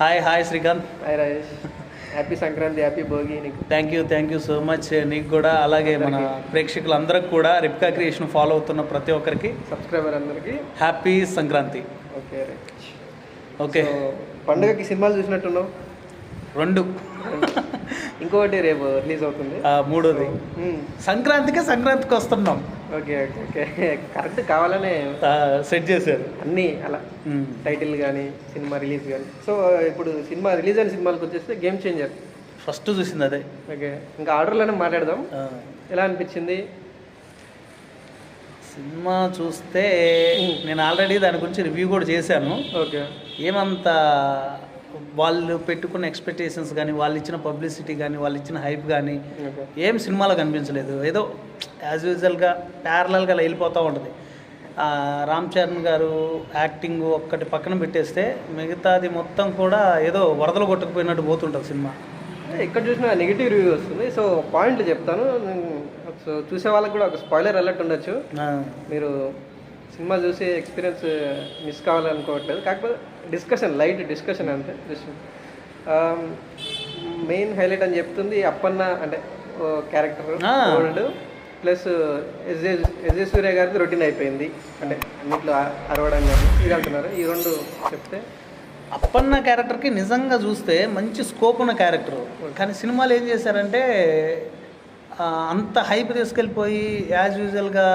Hi hi Srikanth hi Rajesh happy Sankranti happy Bhogi నీకు thank you thank you so much నీకు కూడా అలాగే మన ప్రేక్షకులందరికి కూడా రిప్కా క్రియేషన్ ఫాలో అవుతున్న ప్రతి ఒక్కరికి సబ్స్క్రైబర్ అందరికి. హ్యాపీ సంక్రాంతి ఓకే ఓకే పండుగకి సినిమాలు చూసినట్టున్నావు? రెండు. ఇంకొకటి రేపు రిలీజ్ అవుతుంది. మూడోది. సంక్రాంతికే సంక్రాంతికి వస్తున్నాం. Okay okay okay. కరెక్ట్ కావాలనే సెట్ చేశారు. అన్నీ అలా. టైటిల్ కానీ సినిమా రిలీజ్ కానీ సో ఇప్పుడు సినిమా రిలీజ్ అయిన సినిమాలకు వచ్చేస్తే గేమ్ చేంజర్. ఫస్ట్ చూసింది అదే. ఓకే ఇంకా ఆర్డర్లోనే మాట్లాడదాం. ఎలా అనిపించింది? సినిమా చూస్తే నేను ఆల్రెడీ దాని గురించి రివ్యూ కూడా చేశాను. ఓకే. ఏమంత వాళ్ళు పెట్టుకున్న ఎక్స్పెక్టేషన్స్ కానీ వాళ్ళు ఇచ్చిన పబ్లిసిటీ కానీ వాళ్ళు ఇచ్చిన హైప్ కానీ ఏం సినిమాలో కనిపించలేదు. ఏదో యాజ్ యూజువల్గా ప్యారలల్గా అలా వెళ్ళిపోతూ ఉంటుంది. రామ్ చరణ్ గారు యాక్టింగ్ ఒక్కటి పక్కన పెట్టేస్తే మిగతాది మొత్తం కూడా ఏదో వరదలు కొట్టుకుపోయినట్టు పోతుంటుంది సినిమా. ఎక్కడ చూసినా నెగిటివ్ రివ్యూ వస్తుంది. సో పాయింట్లు చెప్తాను. సో చూసే వాళ్ళకి కూడా ఒక స్పాయిలర్ అలర్ట్ ఉండొచ్చు. మీరు సినిమా చూసి ఎక్స్పీరియన్స్ మిస్ కావాలనుకోవట్లేదు. కాకపోతే డిస్కషన్ లైట్ డిస్కషన్ అంతే. జస్ట్ మెయిన్ హైలైట్ అని చెప్తుంది అప్పన్న అంటే character. Old plus S A S A Surya గారిది రొటీన్ అయిపోయింది. అంటే అన్నిట్లో అరవడం కానీ ఇది అంటున్నారు. ఈ రెండు చెప్తే? అప్పన్న క్యారెక్టర్కి నిజంగా చూస్తే మంచి స్కోప్ ఉన్న క్యారెక్టర్ కానీ సినిమాలు ఏం చేశారంటే అంత హైప్ తీసుకెళ్ళిపోయి యాజ్ యూజువల్గా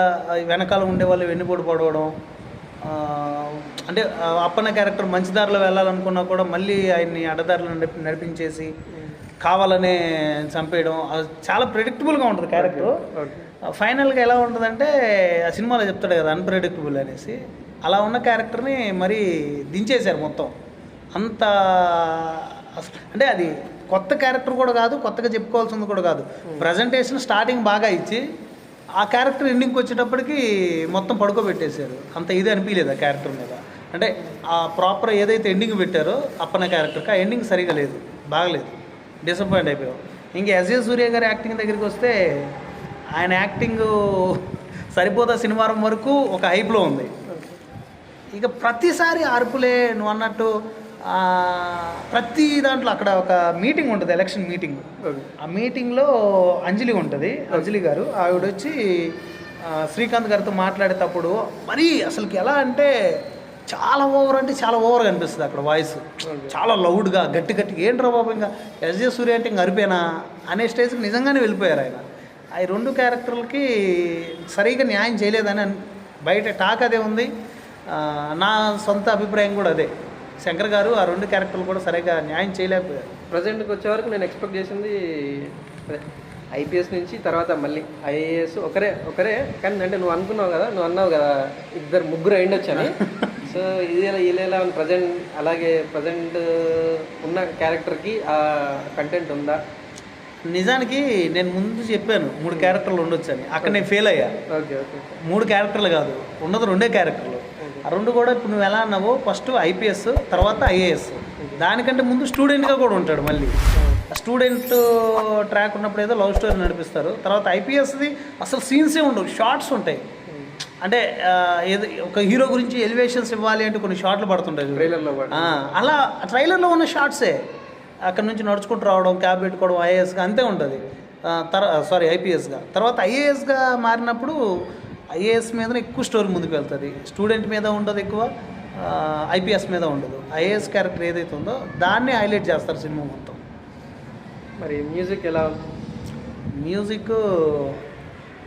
వెనకాల ఉండే వాళ్ళు వెన్నుపోటు పడవడం అంటే అప్పన్న క్యారెక్టర్ మంచి దారిలో వెళ్ళాలనుకున్నా కూడా మళ్ళీ ఆయన్ని అడ్డదారిలో నడిపి నడిపించేసి కావాలనే చంపేయడం అది చాలా ప్రిడిక్టబుల్గా ఉంటుంది క్యారెక్టర్. ఫైనల్గా ఎలా ఉంటుందంటే ఆ సినిమాలో చెప్తాడు కదా అన్ప్రెడిక్టబుల్ అనేసి. అలా ఉన్న క్యారెక్టర్ని మరి దించేశారు మొత్తం. అంత అంటే అది కొత్త క్యారెక్టర్ కూడా కాదు కొత్తగా చెప్పుకోవాల్సింది కూడా కాదు. ప్రజెంటేషన్ స్టార్టింగ్ బాగా ఇచ్చి ఆ క్యారెక్టర్ ఎండింగ్కి వచ్చేటప్పటికి మొత్తం పడుకోబెట్టేశారు. అంత ఇది అనిపించలేదు ఆ క్యారెక్టర్ మీద. అంటే ఆ ప్రాపర్ ఏదైతే ఎండింగ్ పెట్టారో అప్పన్న క్యారెక్టర్కి ఆ ఎండింగ్ సరిగా లేదు బాగలేదు. డిసప్పాయింట్ అయిపోయాం. ఇంకా ఎస్ఏ సూర్య గారి యాక్టింగ్ దగ్గరికి వస్తే ఆయన యాక్టింగ్ సరిపోతా శనివారం వరకు ఒక హైప్లో ఉంది. ఇక ప్రతిసారి అరుపులే నువ్వు అన్నట్టు ప్రతి దాంట్లో అక్కడ ఒక మీటింగ్ ఉంటుంది ఎలక్షన్ మీటింగ్ ఆ మీటింగ్లో అంజలి ఉంటుంది అంజలి గారు. ఆవిడ వచ్చి శ్రీకాంత్ గారితో మాట్లాడేటప్పుడు మరీ అసలుకి ఎలా అంటే చాలా ఓవర్ అంటే చాలా ఓవర్గా అనిపిస్తుంది అక్కడ వాయిస్. చాలా లౌడ్గా గట్టి గట్టి ఏంట్రా బాబు ఇంకా ఎస్జే సూర్య అంటే ఇంక అరిపోయినా అనే స్టేజ్కి నిజంగానే వెళ్ళిపోయారు ఆయన. ఆ రెండు క్యారెక్టర్లకి సరిగా న్యాయం చేయలేదని బయట టాక్ అదే ఉంది. నా సొంత అభిప్రాయం కూడా అదే. శంకర్ గారు ఆ రెండు క్యారెక్టర్లు కూడా సరిగా న్యాయం చేయలేకపోయారు. ప్రజెంట్కి వచ్చే వరకు నేను ఎక్స్పెక్ట్ చేసింది ఐపీఎస్ నుంచి తర్వాత మళ్ళీ ఐఏఎస్ ఒకరే ఒకరే. కానీ అంటే నువ్వు అనుకున్నావు కదా నువ్వు అన్నావు కదా ఇద్దరు ముగ్గురు అయిండొచ్చు అని. సో ఇది ఇలా ప్రజెంట్ అలాగే ప్రజెంట్ ఉన్న క్యారెక్టర్కి ఆ కంటెంట్ ఉందా? నిజానికి నేను ముందు చెప్పాను మూడు క్యారెక్టర్లు ఉండొచ్చు అని అక్కడ నేను ఫెయిల్ అయ్యా. Okay okay. మూడు క్యారెక్టర్లు కాదు ఉన్నది రెండే క్యారెక్టర్లు. రెండు కూడా ఇప్పుడు నువ్వు ఎలా అన్నావో ఫస్ట్ ఐపీఎస్ తర్వాత ఐఏఎస్. దానికంటే ముందు స్టూడెంట్గా కూడా ఉంటాడు మళ్ళీ. స్టూడెంట్ ట్రాక్ ఉన్నప్పుడు ఏదో లవ్ స్టోరీ నడిపిస్తారు. తర్వాత ఐపీఎస్ది అసలు సీన్సే ఉండవు షార్ట్స్ ఉంటాయి. అంటే ఏదో ఒక హీరో గురించి ఎలివేషన్స్ ఇవ్వాలి అంటే కొన్ని షార్ట్లు పడుతుంటాయి. ట్రైలర్లో అలా ట్రైలర్లో ఉన్న షార్ట్సే అక్కడ నుంచి నడుచుకుంటూ రావడం క్యాబ్ పెట్టుకోవడం ఐఏఎస్గా అంతే ఉంటుంది. తర సారీ ఐపీఎస్గా. తర్వాత ఐఏఎస్గా మారినప్పుడు ఐఏఎస్ మీదనే ఎక్కువ స్టోరీ ముందుకు వెళ్తుంది. స్టూడెంట్ మీద ఉండదు ఎక్కువ ఐపీఎస్ మీద ఉండదు. ఐఏఎస్ క్యారెక్టర్ ఏదైతే ఉందో దాన్ని హైలైట్ చేస్తారు సినిమా మొత్తం. మరి మ్యూజిక్ ఎలా? మ్యూజిక్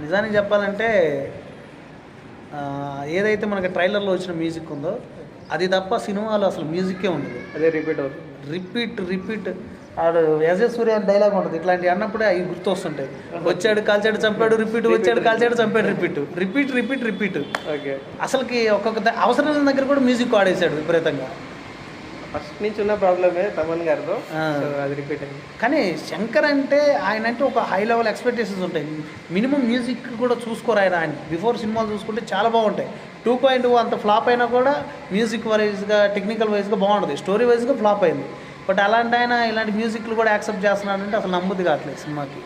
నిజానికి చెప్పాలంటే ఏదైతే మనకి ట్రైలర్లో వచ్చిన మ్యూజిక్ ఉందో అది తప్ప సినిమాలో అసలు మ్యూజిక్కే ఉండదు. అదే రిపీట్ అవుతుంది. రిపీట్ రిపీట్ ఆడు యజే సూర్య అని డైలాగ్ ఉంటుంది. ఇట్లాంటివి అన్నప్పుడే అవి గుర్తొస్తుంటాయి. వచ్చాడు కాల్చాడు చంపాడు రిపీట్ వచ్చాడు కాల్చాడు చంపాడు repeat repeat repeat repeat okay. అసలుకి ఒక్కొక్క అవసరం దగ్గర కూడా మ్యూజిక్ వాడేశాడు విపరీతంగా. ఫస్ట్ నుంచి ఉన్న ప్రాబ్లమే తమన్ గారితో అది రిపీట్ అయింది. కానీ శంకర్ అంటే ఆయన అంటే ఒక హై లెవెల్ ఎక్స్పెక్టేషన్స్ ఉంటాయి. మినిమం మ్యూజిక్ కూడా చూసుకోరు ఆయన. ఆయన బిఫోర్ సినిమాలు చూసుకుంటే చాలా బాగుంటాయి. టూ పాయింట్ అంత ఫ్లాప్ అయినా కూడా మ్యూజిక్ వైజ్గా టెక్నికల్ వైజ్గా బాగుంటుంది. స్టోరీ వైజ్గా ఫ్లాప్ అయింది. బట్ అలాంటి ఆయన ఇలాంటి మ్యూజిక్లు కూడా యాక్సెప్ట్ చేస్తున్నాడంటే అసలు నమ్మది కావట్లేదు సినిమాకి.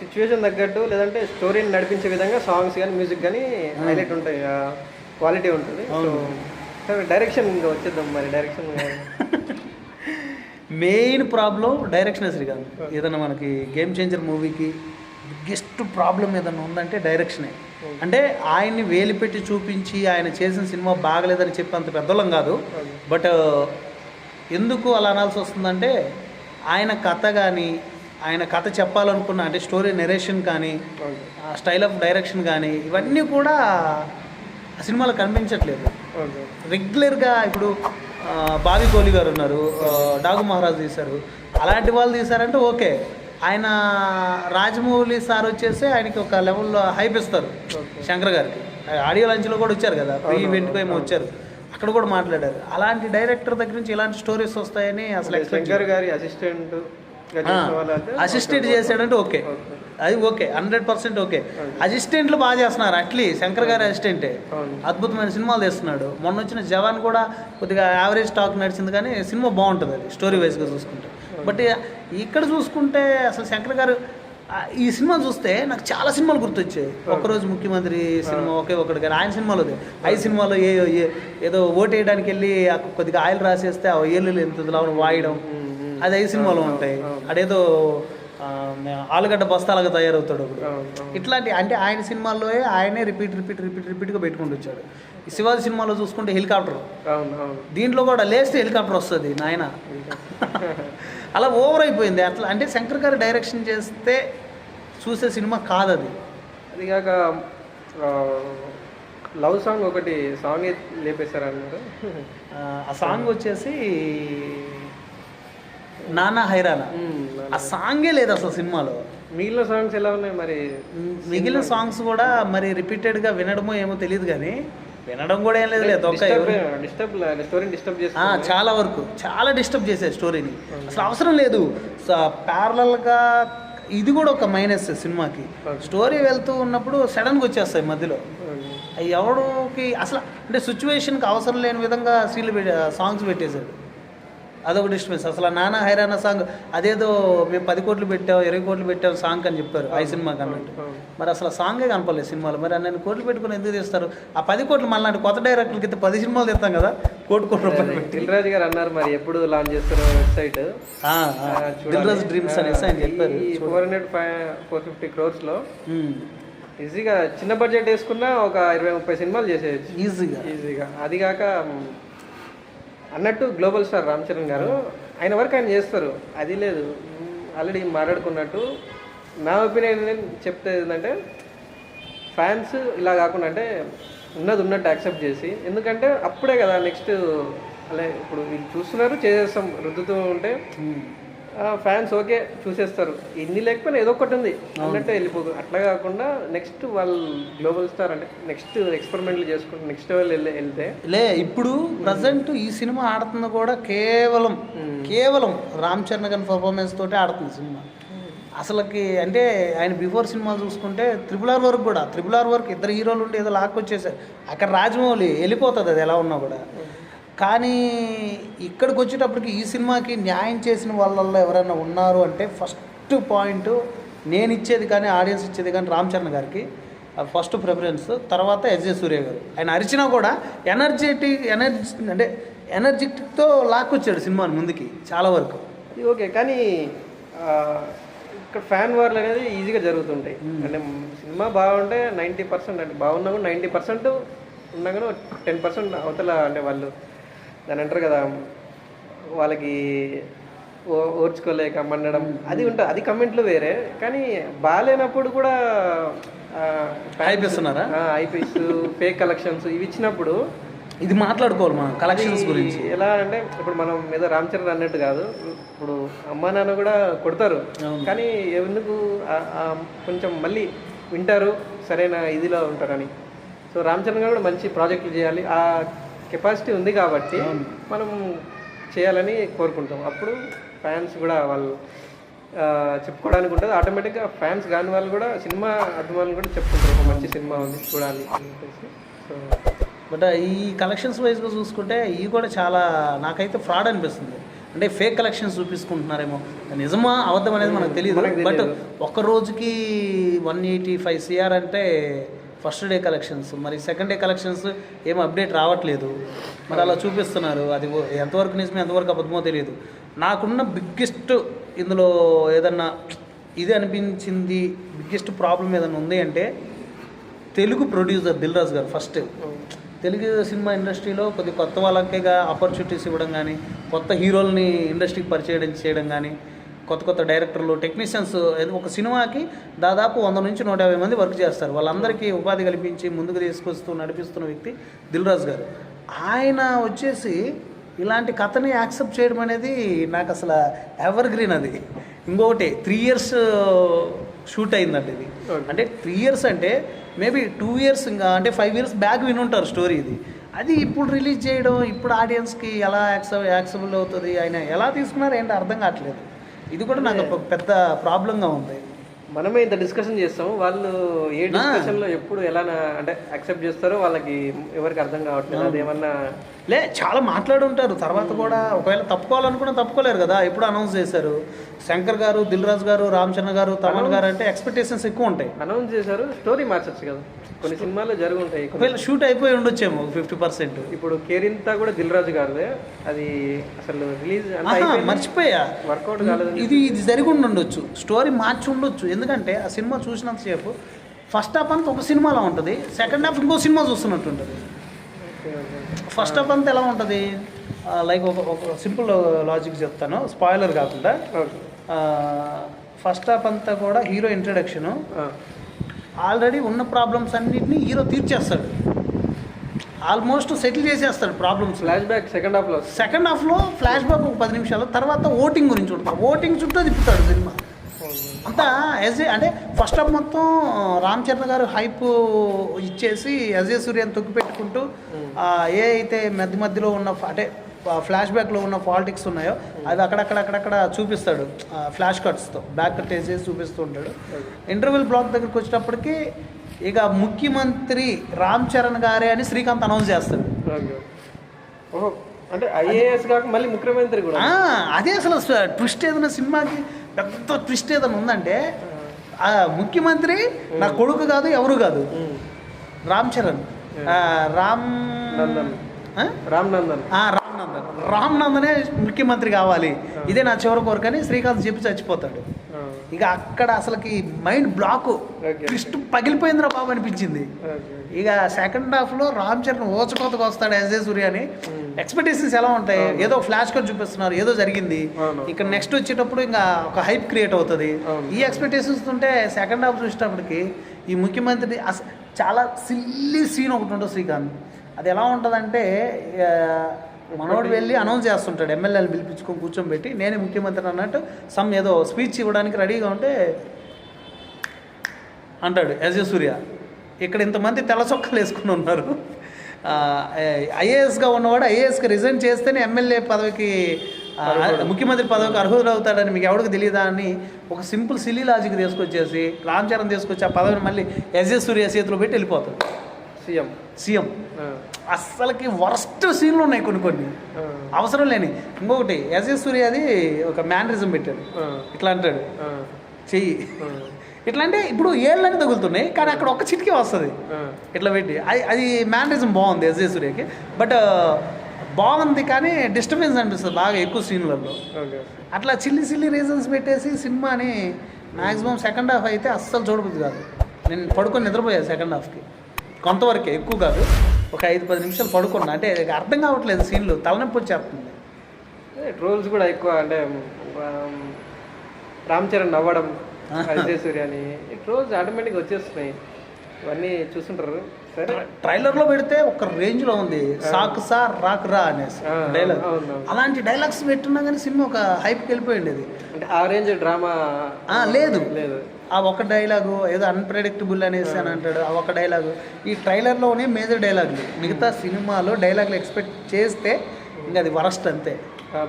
సిచ్యువేషన్ తగ్గట్టు లేదంటే స్టోరీని నడిపించే విధంగా సాంగ్స్ కానీ మ్యూజిక్ కానీ హైలైట్ ఉంటాయి క్వాలిటీ ఉంటుంది. సో డైరెక్షన్ ఇంకా వచ్చేద్దాం మరి direction. Main problem direction Srikanth. ఏదైనా మనకి గేమ్ చేంజర్ మూవీకి బిగ్గెస్ట్ ప్రాబ్లం ఏదైనా ఉందంటే డైరెక్షనే. అంటే ఆయన్ని వేలు పెట్టి చూపించి ఆయన చేసిన సినిమా బాగలేదని చెప్పి అంత పెద్దోళ్ళం కాదు. బట్ ఎందుకు అలా అనాల్సి వస్తుందంటే ఆయన కథ కానీ ఆయన కథ చెప్పాలనుకున్న అంటే స్టోరీ నెరేషన్ కానీ స్టైల్ ఆఫ్ డైరెక్షన్ కానీ ఇవన్నీ కూడా ఆ సినిమాలో కనిపించట్లేదు. రెగ్యులర్గా ఇప్పుడు బావి కోహ్లీ గారు ఉన్నారు డాగు మహారాజ్ తీశారు. అలాంటి వాళ్ళు తీశారంటే ఓకే. ఆయన రాజమౌళి సార్ వచ్చేసి ఆయనకి ఒక లెవెల్లో హైప్ ఇస్తారు. శంకర్ గారికి. ఆడియో లంచ్లో కూడా వచ్చారు కదా. ప్రీ ఈవెంట్కి ఏమో వచ్చారు. అక్కడ కూడా మాట్లాడారు. అలాంటి డైరెక్టర్ దగ్గర నుంచి ఇలాంటి స్టోరీస్ వస్తాయని అసలు శంకర్ గారి అసిస్టెంట్ అసిస్టెంట్ చేశాడంటే ఓకే. అది ఓకే హండ్రెడ్ పర్సెంట్ ఓకే. అసిస్టెంట్లు బాగా చేస్తున్నారు అట్లీ శంకర్ గారి అసిస్టెంటే అద్భుతమైన సినిమాలు తీస్తున్నాడు. మొన్న వచ్చిన జవాన్ కూడా కొద్దిగా యావరేజ్ టాక్ నడిచింది కానీ సినిమా బాగుంటుంది అది స్టోరీ వైజ్గా చూసుకుంటే. బట్ ఇక్కడ చూసుకుంటే అసలు శంకర్ గారు ఈ సినిమా చూస్తే నాకు చాలా సినిమాలు గుర్తొచ్చాయి. ఒక్కరోజు ముఖ్యమంత్రి సినిమా ఒకే ఒకటి కానీ ఆయన సినిమాలో ఐ సినిమాలో ఏ ఏదో ఓటు వేయడానికి వెళ్ళి కొద్దిగా ఆయిల్ రాసేస్తే ఆ ఏళ్ళు ఎంత వాయడం. అది ఐదు సినిమాలో ఉంటాయి. అదేదో ఆలుగడ్డ బస్తాలుగా తయారవుతాడు ఇట్లాంటి అంటే ఆయన సినిమాల్లో ఆయనే రిపీట్ రిపీట్ రిపీట్ రిపీట్గా పెట్టుకుంటూ వచ్చాడు. శివాజీ సినిమాలో చూసుకుంటే హెలికాప్టర్. దీంట్లో కూడా లేస్తే హెలికాప్టర్ వస్తుంది నాయన. అలా ఓవర్ అయిపోయింది. అట్లా అంటే శంకర్ గారు డైరెక్షన్ చేస్తే చూసే సినిమా కాదు అది అది కాక లవ్ సాంగ్ ఒకటి సాంగ్ లేపేశారు అన్నారు ఆ సాంగ్ వచ్చేసి నానా హైరానా. ఆ సాంగే లేదు అసలు సినిమాలో. మిగిలిన సాంగ్స్ ఎలా ఉన్నాయి మరి? మిగిలిన సాంగ్స్ కూడా మరి రిపీటెడ్గా వినడమో ఏమో తెలియదు కానీ వినడం కూడా ఏం లేదు లేదు డిస్టర్బ్ స్టోరీని డిస్టర్బ్ చేస్తుంది. చాలా వరకు చాలా డిస్టర్బ్ చేసే స్టోరీని. అసలు అవసరం లేదు. ప్యారలల్గా ఇది కూడా ఒక మైనస్ సినిమాకి. స్టోరీ వెళ్తూ ఉన్నప్పుడు సడన్గా వచ్చేస్తాయి మధ్యలో. ఎవడికి అసలు అంటే సిచ్యువేషన్కి అవసరం లేని విధంగా సీన్లు సాంగ్స్ పెట్టేశాడు. అదొక డిస్టర్బెన్స్ అసలు ఆ నానా హైరానా సాంగ్ అదేదో మేము పది కోట్లు పెట్టాం ఇరవై కోట్లు పెట్టాం సాంగ్ అని చెప్పారు ఆ సినిమాకి అన్నట్టు. మరి అసలు ఆ సాంగే కనపడలేదు సినిమాలో. మరి అన్ని కోట్లు పెట్టుకుని ఎందుకు తీస్తారు? ఆ పది కోట్లు మళ్ళీ కొత్త డైరెక్టర్లకి అయితే పది సినిమాలు తీస్తాం కదా కోటి కోటి రూపాయలు పెట్టి. దిల్ రాజు గారు అన్నారు మరి ఎప్పుడు లాంచ్ చేస్తారు వెబ్సైట్. దిల్ రాజు డ్రీమ్స్ అనేసి ఆయన చెప్పారు four hundred five four fifty క్రోర్స్లో um, ఈజీగా చిన్న బడ్జెట్ వేసుకున్నా ఒక ఇరవై ముప్పై సినిమాలు చేసేయచ్చు. ఈజీగా. ఈజీగా. అది కాక అన్నట్టు గ్లోబల్ స్టార్ రామ్ చరణ్ గారు ఆయన వరకు ఆయన చేస్తారు. అది లేదు. ఆల్రెడీ మాట్లాడుకున్నట్టు నా ఒపీనియన్ చెప్తే ఏంటంటే ఫ్యాన్స్ ఇలా కాకుండా అంటే ఉన్నది ఉన్నట్టు యాక్సెప్ట్ చేసి ఎందుకంటే అప్పుడే కదా నెక్స్ట్ అలా ఇప్పుడు వీళ్ళు చూస్తున్నారు చేసేస్తాం రుద్దుతూ ఉంటే ఫ్యాన్స్ ఓకే చూసేస్తారు. ఇన్ని లేకపోయినా ఏదో ఒకటి ఉంది. అన్నట్టే వెళ్ళిపోదు. అట్లా కాకుండా నెక్స్ట్ వాళ్ళు గ్లోబల్ స్టార్ అంటే నెక్స్ట్ ఎక్స్పెరిమెంట్లు చేసుకుంటే నెక్స్ట్ లెవెల్ వెళ్ళి వెళ్తే లే ఇప్పుడు ప్రజెంట్ ఈ సినిమా ఆడుతుంది కూడా కేవలం కేవలం రామ్ చరణ్ గారి పర్ఫార్మెన్స్ తోటే ఆడుతుంది సినిమా. అసలుకి అంటే ఆయన బిఫోర్ సినిమాలు చూసుకుంటే త్రిపుల్ ఆర్ వరకు కూడా త్రిపుల్ ఆర్ వరకు ఇద్దరు హీరోలు ఉండి ఏదో లాక్కొచ్చేసారు. అక్కడ రాజమౌళి వెళ్ళిపోతుంది అది ఎలా ఉన్నా కూడా. కానీ ఇక్కడికి వచ్చేటప్పటికి ఈ సినిమాకి న్యాయం చేసిన వాళ్ళల్లో ఎవరైనా ఉన్నారు అంటే ఫస్ట్ పాయింట్ నేను ఇచ్చేది కానీ ఆడియన్స్ ఇచ్చేది కానీ రామ్ చరణ్ గారికి ఫస్ట్ ప్రిఫరెన్స్. తర్వాత ఎస్జే సూర్య గారు. ఆయన అరిచినా కూడా ఎనర్జెటిక్ ఎనర్జీ అంటే ఎనర్జెటిక్తో లాక్కొచ్చాడు సినిమాని ముందుకి చాలా వరకు. ఓకే కానీ ఇక్కడ ఫ్యాన్ వార్లు అనేది ఈజీగా జరుగుతుంటాయి. అంటే సినిమా బాగుంటే నైంటీ పర్సెంట్ అంటే బాగున్నా కూడా నైంటీ పర్సెంట్ ఉన్నా కూడా టెన్ పర్సెంట్ అవతల అంటే వాళ్ళు దాని అంటారు కదా వాళ్ళకి ఓ- ఓర్చుకోలేక మండడం. అది ఉంటుంది అది కమెంట్లు వేరే కానీ బాగాలేనప్పుడు కూడా Hype ఇస్తున్నారా? ఐపీఎస్ ఫేక్ కలెక్షన్స్ ఇవి ఇచ్చినప్పుడు ఇది మాట్లాడుకోవాలి మనం కలెక్షన్స్ గురించి. ఎలా అంటే ఇప్పుడు మనం ఏదో రామ్ చరణ్ అన్నట్టు కాదు ఇప్పుడు అమ్మా నాన్న కూడా కొడతారు. కానీ ఎందుకు కొంచెం మళ్ళీ వింటారు సరైన ఇదిలో ఉంటారని. సో రామ్ చరణ్ గారు కూడా మంచి ప్రాజెక్టులు చేయాలి. ఆ కెపాసిటీ ఉంది కాబట్టి మనం చేయాలని కోరుకుంటాం. అప్పుడు ఫ్యాన్స్ కూడా వాళ్ళు చెప్పుకోవడానికి ఉంటుంది. ఆటోమేటిక్గా ఫ్యాన్స్ కాని వాళ్ళు కూడా సినిమా అభిమానులు కూడా చెప్పుకుంటారు. ఒక మంచి సినిమా ఉంది చూడాలి చెప్పేసి. సో బట్ ఈ కలెక్షన్స్ వైజ్గా చూసుకుంటే ఇవి కూడా చాలా నాకైతే ఫ్రాడ్ అనిపిస్తుంది. అంటే ఫేక్ కలెక్షన్స్ చూపించుకుంటున్నారేమో. నిజమా అబద్ధం అనేది మనకు తెలియదు బట్. ఒక్క రోజుకి one eighty five C R అంటే ఫస్ట్ డే కలెక్షన్స్ మరి సెకండ్ డే కలెక్షన్స్ ఏం అప్డేట్ రావట్లేదు. మరి అలా చూపిస్తున్నారు. అది ఎంతవరకు నిజమే ఎంతవరకు అబద్ధమో తెలియదు. నాకున్న బిగ్గెస్ట్ ఇందులో ఏదన్నా ఇది అనిపించింది బిగ్గెస్ట్ ప్రాబ్లం ఏదన్నా ఉంది అంటే తెలుగు ప్రొడ్యూసర్ దిల్ రాజు గారు ఫస్ట్. తెలుగు సినిమా ఇండస్ట్రీలో కొద్ది కొత్త వాళ్ళకేగా ఆపర్చునిటీస్ ఇవ్వడం కానీ కొత్త హీరోల్ని ఇండస్ట్రీకి పరిచయం చేయడం కానీ కొత్త కొత్త డైరెక్టర్లు టెక్నీషియన్స్ ఒక సినిమాకి దాదాపు వంద నుంచి నూట యాభై మంది వర్క్ చేస్తారు. వాళ్ళందరికీ ఉపాధి కల్పించి ముందుకు తీసుకొస్తూ నడిపిస్తున్న వ్యక్తి దిల్ రాజు గారు. ఆయన వచ్చేసి ఇలాంటి కథని యాక్సెప్ట్ చేయడం అనేది నాకు అసలు ఎవర్ గ్రీన్ అది. ఇంకొకటి త్రీ ఇయర్స్ షూట్ అయిందండి ఇది. అంటే త్రీ ఇయర్స్ అంటే మేబీ టూ ఇయర్స్ ఇంకా అంటే ఫైవ్ ఇయర్స్ బ్యాక్ వినుంటారు స్టోరీ ఇది. అది ఇప్పుడు రిలీజ్ చేయడం ఇప్పుడు ఆడియన్స్కి ఎలా యాక్సెప్ యాక్సెబుల్ అవుతుంది ఆయన ఎలా తీసుకున్నారు ఏంటో అర్థం కావట్లేదు. ఇది కూడా నాకు ఒక పెద్ద ప్రాబ్లంగా ఉంది. మనమే ఇంత డిస్కషన్ చేస్తాం వాళ్ళు ఏ డిస్కషన్లో ఎప్పుడు ఎలా అంటే యాక్సెప్ట్ చేస్తారో వాళ్ళకి ఎవరికి అర్థం కావట్లేదు. అదేమన్నా లే చాలా మాట్లాడుంటారు తర్వాత కూడా ఒకవేళ తప్పుకోవాలనుకున్నా తప్పుకోలేరు కదా. ఎప్పుడు అనౌన్స్ చేశారు? శంకర్ గారు దిల్ రాజు గారు రామ్ చరణ్ గారు తమన్ గారు అంటే ఎక్స్పెక్టేషన్స్ ఎక్కువ ఉంటాయి. అనౌన్స్ చేశారు. స్టోరీ మార్చచ్చు కదా. కొన్ని సినిమాల్లో జరుగుంటాయి. ఒకవేళ షూట్ అయిపోయి ఉండొచ్చేమో ఫిఫ్టీ పర్సెంట్. ఇప్పుడు కేరింతా కూడా దిల్ రాజు గారిదే. అది అసలు రిలీజ్ మర్చిపోయా. వర్కౌట్ కాలేదు ఇది ఇది జరిగి ఉండొచ్చు. స్టోరీ మార్చి ఉండొచ్చు. ఎందుకంటే ఆ సినిమా చూసినంతసేపు ఫస్ట్ హాఫ్ అంతా ఒక సినిమాలో ఉంటుంది. సెకండ్ హాఫ్ ఇంకో సినిమా చూస్తున్నట్టు ఉంటుంది. ఫస్ట్ హాఫ్ అంతా ఎలా ఉంటుంది? లైక్ ఒక ఒక సింపుల్ లాజిక్ చెప్తాను. స్పాయిలర్ కాకుండా. ఫస్ట్ హాఫ్ అంతా కూడా హీరో ఇంట్రడక్షను. ఆల్రెడీ ఉన్న ప్రాబ్లమ్స్ అన్నిటినీ హీరో తీర్చేస్తాడు. ఆల్మోస్ట్ సెటిల్ చేసేస్తాడు ప్రాబ్లమ్స్. ఫ్లాష్ బ్యాక్ సెకండ్ హాఫ్లో. సెకండ్ హాఫ్లో ఫ్లాష్ బ్యాక్ ఒక పది నిమిషాలు తర్వాత ఓటింగ్ గురించి ఉంటుంది ఓటింగ్ చుట్టూ తిప్పుతాడు సినిమా. అంతా ఏ అంటే ఫస్ట్ హాఫ్ మొత్తం రామ్ చరణ్ గారు హైప్ ఇచ్చేసి అజయ్ సూర్యని తొక్కి పెట్టుకుంటూ ఆ, ఏ అయితే మధ్య మధ్యలో ఉన్న అంటే ఫ్లాష్ బ్యాక్లో ఉన్న పాలిటిక్స్ ఉన్నాయో అవి అక్కడక్కడ అక్కడక్కడ చూపిస్తాడు ఫ్లాష్ కట్స్తో బ్యాక్ కట్ వేసేసి చూపిస్తూ ఉంటాడు. ఇంటర్వెల్ బ్లాక్ దగ్గరికి వచ్చేటప్పటికి ఇక ముఖ్యమంత్రి రామ్ చరణ్ గారే అని శ్రీకాంత్ అనౌన్స్ చేస్తాడు. అంటే ఐఏఎస్ కాక మళ్ళీ ముఖ్యమంత్రి కూడా. అదే అసలు ట్విస్ట్ ఏదైనా సినిమాకి పెద్ద ట్విస్ట్ ఏదైనా ఉందంటే ఆ ముఖ్యమంత్రి నా కొడుకు కాదు ఎవరు కాదు. రామ్ చరణ్. ఆ, రామ్ నందన్? రామ్ నందన్. రామ్ నందన్ ముఖ్యమంత్రి కావాలి. ఇదే నా చివరి కోరికని శ్రీకాంత్ చెప్పి చచ్చిపోతాడు. ఇక అక్కడ అసలుకి మైండ్ బ్లాక్. ట్విస్ట్ పగిలిపోయిందిరా బాబు అనిపించింది. ఇక సెకండ్ హాఫ్లో రామ్ చరణ్ ఓచకోతకు వస్తాడు ఎస్ ఏ సూర్య అని. ఎక్స్పెక్టేషన్స్ ఎలా ఉంటాయి? ఏదో ఫ్లాష్ కట్ చూపిస్తున్నారు ఏదో జరిగింది. ఇక్కడ నెక్స్ట్ వచ్చేటప్పుడు ఇంకా ఒక హైప్ క్రియేట్ అవుతుంది. ఈ ఎక్స్పెక్టేషన్స్ ఉంటే సెకండ్ హాఫ్ చూసేటప్పటికి ఈ ముఖ్యమంత్రి చాలా సిల్లీ సీన్ ఒకటి ఉంటుంది శ్రీకాంత్. అది ఎలా ఉంటుందంటే మనోడు వెళ్ళి అనౌన్స్ చేస్తుంటాడు ఎమ్మెల్యేలు పిలిపించుకొని కూర్చోబెట్టి. నేనే ముఖ్యమంత్రి అన్నట్టు సమ్ ఏదో స్పీచ్ ఇవ్వడానికి రెడీగా ఉంటే అంటాడు ఎస్ సూర్య. ఇక్కడ ఇంతమంది తెల్ల చొక్కాలు వేసుకుని ఉన్నారు. ఐఏఎస్గా ఉన్నవాడు ఐఏఎస్కి రిజైన్ చేస్తేనే ఎమ్మెల్యే పదవికి ముఖ్యమంత్రి పదవికి అర్హులు అవుతాడని మీకు ఎవరికి తెలియదా అని ఒక సింపుల్ సిల్లీ లాజిక్ తీసుకొచ్చేసి రామ్ చరణ్ తీసుకొచ్చి ఆ పదవిని మళ్ళీ ఎస్ సూర్య చేతిలో పెట్టి వెళ్ళిపోతాడు. సీఎం. సీఎం. అస్సలకి వరస్ట్ సీన్లు ఉన్నాయి కొన్ని కొన్ని. అవసరం లేని. ఇంకొకటి ఎస్ సూర్య అది ఒక మ్యానరిజం పెట్టాడు. ఇట్లా అంటాడు. చెయ్యి. ఇట్లా అంటే ఇప్పుడు ఏళ్ళని తగులుతున్నాయి కానీ అక్కడ ఒక్క చిటికే వస్తుంది. ఇట్లా పెట్టి. అది అది మ్యానరిజం బాగుంది ఎస్జే సూర్యకి. బట్ బాగుంది కానీ డిస్టర్బెన్స్ అనిపిస్తుంది బాగా ఎక్కువ సీన్లలో. ఓకే. అట్లా చిల్లి చిల్లి రీజన్స్ పెట్టేసి సినిమాని మ్యాక్సిమం సెకండ్ హాఫ్ అయితే అస్సలు చూడబుద్ది కాదు. నేను పడుకొని నిద్రపోయాను సెకండ్ హాఫ్కి. కొంతవరకే ఎక్కువ కాదు. ఒక ఐదు పది నిమిషాలు పడుకున్నా. అంటే అర్థం కావట్లేదు సీన్లు. తలనొప్పి వచ్చేస్తుంది. ట్రోల్స్ కూడా ఎక్కువ అంటే రామ్- చరణ్ నవ్వడం అజయ్ సూర్య అని. ట్రోల్స్ ఆటోమేటిక్గా వచ్చేస్తున్నాయి. ఇవన్నీ చూస్తుంటారు. సరే. ట్రైలర్లో పెడితే ఒక రేంజ్లో ఉంది. సాక్ సార్ రాక్ రా అనేసి డైలాగ్. అలాంటి డైలాగ్స్ పెట్టున్నా కానీ సినిమా ఒక హైప్కి వెళ్ళిపోయింది అది అంటే ఆ రేంజ్ డ్రామా లేదు. లేదు. ఆ ఒక డైలాగు ఏదో అన్ప్రెడిక్టబుల్ అనేసి అని అంటాడు ఆ ఒక డైలాగు. ఈ ట్రైలర్లోనే మేజర్ డైలాగులు మిగతా సినిమాలో డైలాగులు ఎక్స్పెక్ట్ చేస్తే ఇంకా అది వరస్ట్ అంతే.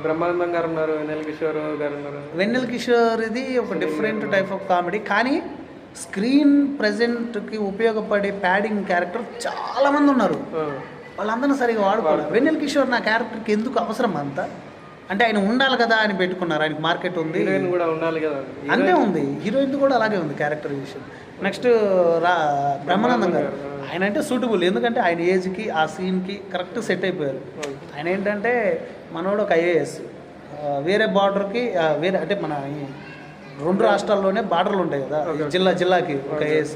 బ్రహ్మానందం గారు ఉన్నారు వెన్నెల కిషోర్ గారు ఉన్నారు. వెన్నెల కిషోర్ ఇది ఒక డిఫరెంట్ టైప్ ఆఫ్ కామెడీ కానీ స్క్రీన్ ప్రజెంట్కి ఉపయోగపడే ప్యాడింగ్ క్యారెక్టర్ చాలామంది ఉన్నారు. ఆ, వాళ్ళందరినీ సరిగా వాడుకోవాలి వెన్నెల కిషోర్ నా క్యారెక్టర్కి ఎందుకు అవసరం అంత? అంటే ఆయన ఉండాలి కదా అని పెట్టుకున్నారు. ఆయనకి మార్కెట్ ఉంది. హీరోయిన్ కూడా ఉండాలి కదా. అంతే ఉంది. హీరోయిన్ కూడా అలాగే ఉంది క్యారెక్టరైజేషన్ నెక్స్ట్ రా బ్రహ్మానందం గారు. ఆయన అంటే సూటబుల్ ఎందుకంటే ఆయన ఏజ్కి ఆ సీన్కి కరెక్ట్ సెట్ అయిపోయారు. ఆయన ఏంటంటే మనోడు ఒక ఐఏఎస్ వేరే బార్డర్కి వేరే అంటే మన రెండు రాష్ట్రాల్లోనే బార్డర్లు ఉంటాయి కదా. జిల్లా జిల్లాకి ఒక ఐఏఎస్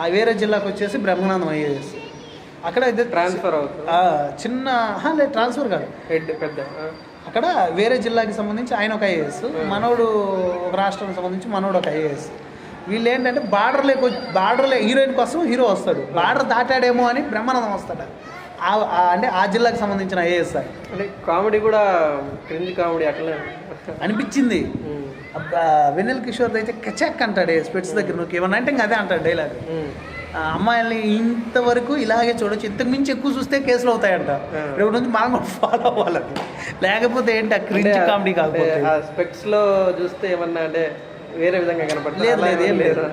ఆ వేరే జిల్లాకి వచ్చేసి బ్రహ్మానందం ఐఏఎస్ అక్కడ అయితే ట్రాన్స్ఫర్ అవుతుంది చిన్న లేదు ట్రాన్స్ఫర్ కాదు. హెడ్ పెద్ద. అక్కడ వేరే జిల్లాకి సంబంధించి ఆయన ఒక ఐఏఎస్ మనోడు ఒక రాష్ట్రానికి సంబంధించి మనోడు ఒక ఐఏఎస్. వీళ్ళు ఏంటంటే బార్డర్ లేక బార్డర్లే హీరోయిన్ కోసం హీరో వస్తాడు. బార్డర్ దాటాడేమో అని బ్రహ్మానందం వస్తాడు. అంటే ఆ జిల్లాకి సంబంధించిన ఐఏఎస్ సార్. అంటే కామెడీ కూడా క్రింజ్ కామెడీ అట్లనే. అనిపించింది. వెన్నెల కిషోర్ అయితే కెచాక్ అంటాడు స్పెట్స్ దగ్గర నువ్వు ఏమన్నా అంటే ఇంకా అదే అంటాడు డైలాగ్. అమ్మాయిల్ని ఇంతవరకు ఇలాగే చూడొచ్చు. ఇంతకు మించి ఎక్కువ చూస్తే కేసులు అవుతాయంట. రేపు నుంచి మనం కూడా ఫాలో అవ్వాలని లేకపోతే ఏంటి ఆ క్రింజ్ కామెడీ కాకపోతే. ఆ స్పెక్స్లో చూస్తే ఏమన్నా అంటే వేరే విధంగా కనపడుతుంది లేదు ఏం లేదా?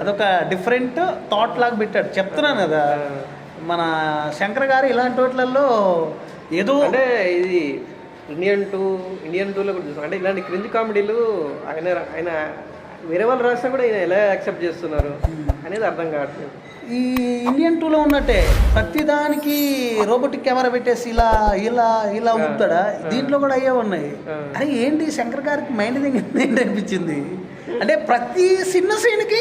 అదొక డిఫరెంట్ థాట్ లాగా పెట్టాడు. చెప్తున్నాను కదా. మన శంకర్ గారు ఇలాంటి వాటిలలో ఏదో అంటే ఇది ఇండియన్ టూ ఇండియన్ టూలో కూడా చూస్తాం అంటే ఇలాంటి క్రింజ్ కామెడీలు ఆయన ఆయన వేరే వాళ్ళు రాసినా కూడా ఈయన ఎలా యాక్సెప్ట్ చేస్తున్నారు అనేది అర్థం కావట్లేదు. ఈ ఇండియన్ టూలో ఉన్నట్టే ప్రతిదానికి రోబోటిక్ కెమెరా పెట్టేసి ఇలా ఇలా ఇలా ఊపుతాడా? దీంట్లో కూడా అయ్యే ఉన్నాయి. అరే ఏంటి? శంకర్ గారికి మైండ్ ఏంటి అనిపించింది? అంటే ప్రతి చిన్న సీన్కి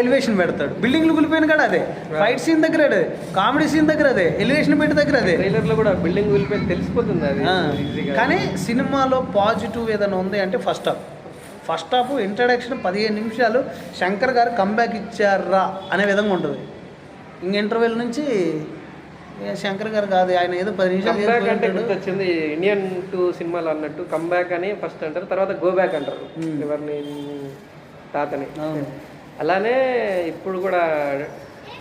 ఎలివేషన్ పెడతాడు. బిల్డింగ్లు కూలిపోయిన కూడా అదే. ఫైట్ సీన్ దగ్గర అదే. కామెడీ సీన్ దగ్గర అదే. ఎలివేషన్ పెట్టి దగ్గర అదే. ట్రైలర్లో కూడా బిల్డింగ్ తెలిసిపోతుంది అది. కానీ సినిమాలో పాజిటివ్ ఏదైనా ఉంది అంటే first half first half introduction పదిహేను నిమిషాలు శంకర్ గారు కంబ్యాక్ ఇచ్చారా అనే విధంగా ఉంటుంది ఇంక ఇంటర్వెల్ నుంచి శంకర్ గారు కాదు ఆయన ఏదో పది నిమిషాలు అంటే. గుర్తొచ్చింది ఇండియన్ టూ సినిమాలు అన్నట్టు కంబ్యాక్ అని ఫస్ట్ అంటారు తర్వాత గో బ్యాక్ అంటారు ఎవరిని తాతని. అలానే ఇప్పుడు కూడా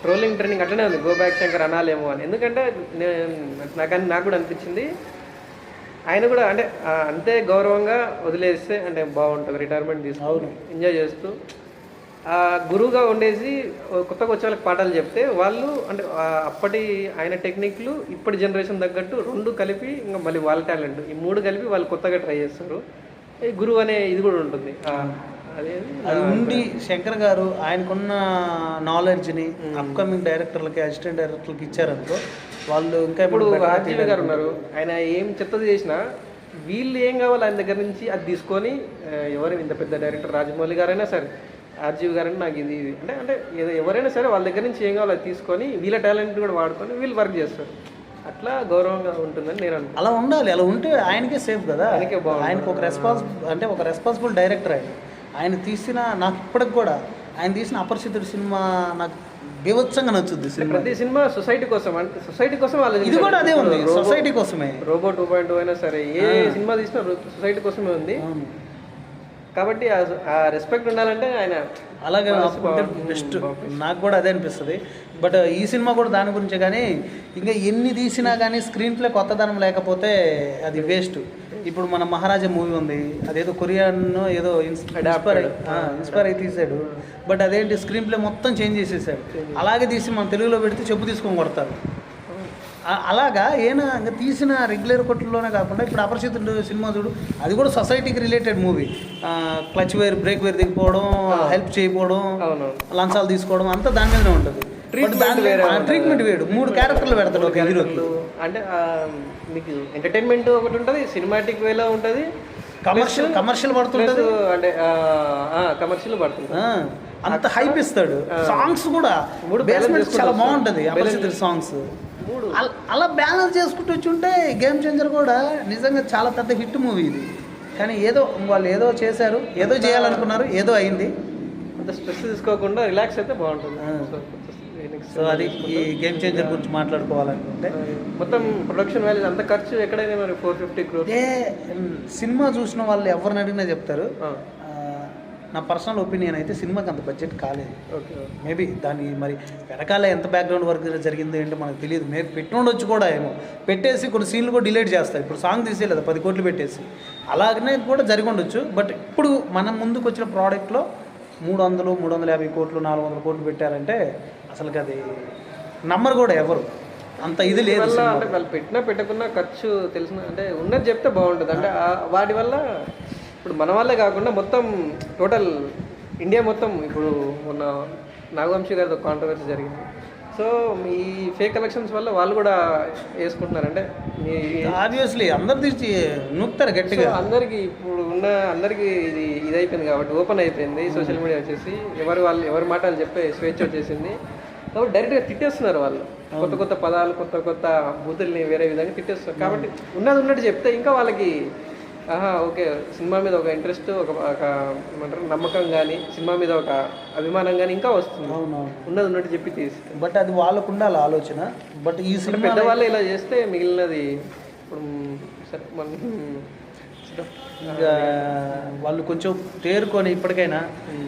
ట్రోలింగ్ ట్రైనింగ్ అట్లనే ఉంది గో బ్యాక్ శంకర్ అనాలేమో అని ఎందుకంటే నాకు నాకు కూడా అనిపించింది ఆయన కూడా అంటే అంతే గౌరవంగా వదిలేస్తే అంటే బాగుంటుంది రిటైర్మెంట్ తీసుకుని ఎంజాయ్ చేస్తూ ఆ గురువుగా ఉండేసి కొత్తగా వచ్చే వాళ్ళకి పాఠాలు చెప్తే వాళ్ళు అంటే అప్పటి ఆయన టెక్నిక్లు ఇప్పటి జనరేషన్ తగ్గట్టు రెండు కలిపి ఇంకా మళ్ళీ వాళ్ళ టాలెంట్ ఈ మూడు కలిపి వాళ్ళు కొత్తగా ట్రై చేస్తారు. ఈ గురువు అనే ఇది కూడా ఉంటుంది అది ఉండి శంకర్ గారు ఆయనకున్న నాలెడ్జ్ని అప్కమింగ్ డైరెక్టర్లకి అసిస్టెంట్ డైరెక్టర్లకి ఇచ్చారనుకో వాళ్ళు ఇంకా ఇప్పుడు రాజీవ్ గారు ఉన్నారు. ఆయన ఏం చెత్తది చేసినా వీళ్ళు ఏం కావాలి ఆయన దగ్గర నుంచి అది తీసుకొని ఎవరు ఇంత పెద్ద డైరెక్టర్ రాజమౌళి గారైనా సరే రాజీవ్ గారైనా నాకు ఇది అంటే అంటే ఏదో ఎవరైనా సరే వాళ్ళ దగ్గర నుంచి ఏం కావాలో అది తీసుకొని వీళ్ళ టాలెంట్ కూడా వాడుకొని వీళ్ళు వర్క్ చేస్తారు. అట్లా గౌరవంగా ఉంటుందని నేను అలా ఉండాలి. అలా ఉంటే ఆయనకే సేఫ్ కదా. ఆయనకే బాగుంటుంది. ఆయనకు ఒక రెస్పాన్స్ అంటే ఒక రెస్పాన్సిబుల్ డైరెక్టర్ ఆయన. ఆయన తీసిన నాకు ఇప్పటికి కూడా ఆయన తీసిన అపరిచితుడు సినిమా నాకు బీభత్సంగా నచ్చుద్ది సినిమా. ప్రతి సినిమా సొసైటీ కోసం అంటే సొసైటీ కోసం వాళ్ళు ఇది కూడా అదే ఉంది సొసైటీ కోసమే. రోబో టూ పాయింట్ అయినా సరే ఏ సినిమా తీసినా సొసైటీ కోసమే ఉంది. కాబట్టి ఆ- రెస్పెక్ట్ ఉండాలంటే ఆయన అలాగే. బెస్ట్ నాకు కూడా అదే అనిపిస్తుంది. బట్ ఈ సినిమా కూడా దాని గురించే కానీ ఇంకా ఎన్ని తీసినా కానీ స్క్రీన్ ప్లే కొత్తదనం లేకపోతే అది వేస్ట్ ఇప్పుడు మన మహారాజా మూవీ ఉంది. అదేదో కొరియన్ ఏదో ఇన్స్పైర్ ఇన్స్పైర్ అయి తీసాడు. బట్ అదేంటి స్క్రీన్ ప్లే మొత్తం చేంజ్ చేసేసాడు. అలాగే తీసి మన తెలుగులో పెడితే చెప్పు తీసుకొని కొడతారు. అలాగా ఈయన ఇంకా తీసిన రెగ్యులర్ కొట్టుల్లోనే కాకుండా ఇప్పుడు అపరిచితుడు సినిమా చూడు అది కూడా సొసైటీకి related movie clutch wire brake wire దిగిపోవడం help చేయకపోవడం లంచాలు తీసుకోవడం అంతా దాని మీదనే ఉంటుంది. ట్రీట్మెంట్ వేడు మూడు క్యారెక్టర్లు పెడతాడు ఒక హీరోకి అంటే మీకు ఎంటర్టైన్మెంట్ ఒకటి ఉంటుంది సినిమాటిక్ వేలో ఉంటుంది. కమర్షియల్ కమర్షియల్ పడుతుంటుంది. అంటే కమర్షియల్ పడుతుంది అంత హైప్ ఇస్తాడు. సాంగ్స్ కూడా చాలా బాగుంటుంది. అపరిచితుడు సాంగ్స్ అల- బ్యాలెన్స్ చేసుకుంటూ వచ్చి ఉంటే గేమ్ చేంజర్ కూడా నిజంగా చాలా పెద్ద హిట్ మూవీ ఇది. కానీ ఏదో వాళ్ళు ఏదో చేశారు ఏదో చేయాలనుకున్నారు ఏదో అయింది. అంత స్ట్రెస్ తీసుకోకుండా రిలాక్స్ అయితే బాగుంటుంది. సో, అది ఈ గేమ్ చేంజర్ గురించి మాట్లాడుకోవాలనుకుంటే. మొత్తం ప్రొడక్షన్ వాల్యూస్ అంత ఖర్చు ఎక్కడైతే మరి ఫోర్ ఫిఫ్టీ క్రోర్ సినిమా చూసిన వాళ్ళు ఎవరిని అడిగినా చెప్తారు. నా పర్సనల్ ఒపీనియన్ అయితే సినిమాకి అంత బడ్జెట్ కాలేదు. ఓకే మేబీ దాని మరి వెనకాల ఎంత బ్యాక్గ్రౌండ్ వర్క్ జరిగిందో ఏంటో మనకు తెలియదు. మేబీ పెట్టి ఉండొచ్చు కూడా ఏమో. పెట్టేసి కొన్ని సీన్లు కూడా డిలీట్ చేస్తారు ఇప్పుడు సాంగ్ తీసేయలేదు పది కోట్లు పెట్టేసి. అలాగనే కూడా జరిగి ఉండొచ్చు. బట్ ఇప్పుడు మనం ముందుకు వచ్చిన ప్రోడక్ట్లో మూడు వందలు మూడు వందల యాభై కోట్లు నాలుగు వందల కోట్లు పెట్టారంటే అసలుకి అది నమ్మరు కూడా ఎవరు? అంత ఇది లేదు. అంటే వాళ్ళు పెట్టినా పెట్టకున్నా ఖర్చు తెలిసిన అంటే ఉన్నది చెప్తే బాగుంటుంది. అంటే వాటి వల్ల ఇప్పుడు మన వాళ్ళే కాకుండా మొత్తం టోటల్ ఇండియా మొత్తం ఇప్పుడు మొన్న నాగవంశీ గారితో కాంట్రవర్సీ జరిగింది. సో ఈ ఫేక్ కలెక్షన్స్ వల్ల వాళ్ళు కూడా వేసుకుంటున్నారు. అంటే మీ ఆబ్వియస్లీ అందరు తీసి నూకుతారు గట్టిగా. అందరికి ఇప్పుడు ఉన్న అందరికి ఇది ఇది అయిపోయింది కాబట్టి ఓపెన్ అయిపోయింది సోషల్ మీడియా వచ్చేసి. ఎవరు వాళ్ళు ఎవరి మాటలు చెప్పే స్వేచ్ఛ వచ్చేసింది. కాబట్టి డైరెక్ట్గా తిట్టేస్తున్నారు వాళ్ళు. కొత్త కొత్త పదాలు కొత్త కొత్త బూతుల్ని వేరే విధంగా తిట్టేస్తున్నారు. కాబట్టి ఉన్నది ఉన్నట్టు చెప్తే ఇంకా వాళ్ళకి ఓకే. సినిమా మీద ఒక ఇంట్రెస్ట్ ఒక ఏమంటారు నమ్మకం కానీ సినిమా మీద ఒక అభిమానం కానీ ఇంకా వస్తుంది. ఉన్నది ఉన్నట్టు చెప్పి తీస్తే. బట్ అది వాళ్ళకు ఉండాలి ఆలోచన. బట్ ఈ సినిమా పెద్దవాళ్ళు ఇలా చేస్తే మిగిలినది ఇప్పుడు సరే మన వాళ్ళు కొంచెం తేరుకొని ఇప్పటికైనా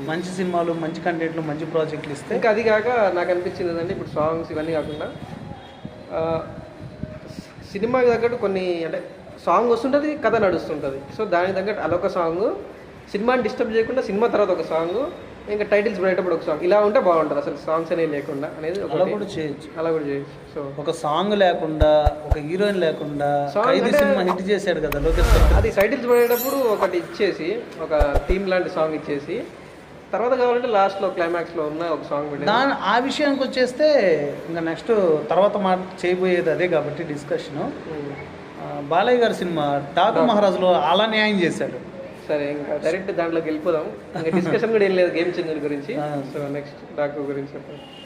మంచి సినిమాలు మంచి కంటెంట్లు మంచి ప్రాజెక్టులు ఇస్తే ఇంకా అది కాక నాకు అనిపించింది ఏంటంటే ఇప్పుడు సాంగ్స్ ఇవన్నీ కాకుండా సినిమాకి తగ్గట్టు కొన్ని అంటే సాంగ్ వస్తుంటుంది కథ నడుస్తుంటుంది. సో దానికి తగ్గట్టు అదొక సాంగ్. సినిమాని డిస్టర్బ్ చేయకుండా సినిమా తర్వాత ఒక సాంగ్. ఇంకా టైటిల్స్ పడేటప్పుడు ఒక సాంగ్. ఇలా ఉంటే బాగుంటుంది అసలు సాంగ్స్ అనేవి లేకుండా. అనేది అలా కూడా చేయొచ్చు. అలా కూడా చేయొచ్చు. సో ఒక సాంగ్ లేకుండా ఒక హీరోయిన్ లేకుండా ఖైదీ సినిమా హిట్ చేశాడు కదా లోకేష్. అది టైటిల్స్ పడేటప్పుడు ఒకటి ఇచ్చేసి ఒక థీమ్ లాంటి సాంగ్ ఇచ్చేసి తర్వాత కావాలంటే లాస్ట్లో క్లైమాక్స్లో ఉన్న ఒక సాంగ్ దాని ఆ విషయానికి వచ్చేస్తే ఇంకా నెక్స్ట్ తర్వాత మాట చేయబోయేది అదే కాబట్టి డిస్కషను. బాలయ్య గారి సినిమా డాకు మహారాజులో అలా న్యాయం చేశాడు. సరే ఇంకా డైరెక్ట్ దాంట్లోకి వెళ్ళిపోదాం. ఇంకా డిస్కషన్ కూడా ఏం లేదు గేమ్ చేంజర్ గురించి. సో నెక్స్ట్ డాకు గురించి చెప్పండి.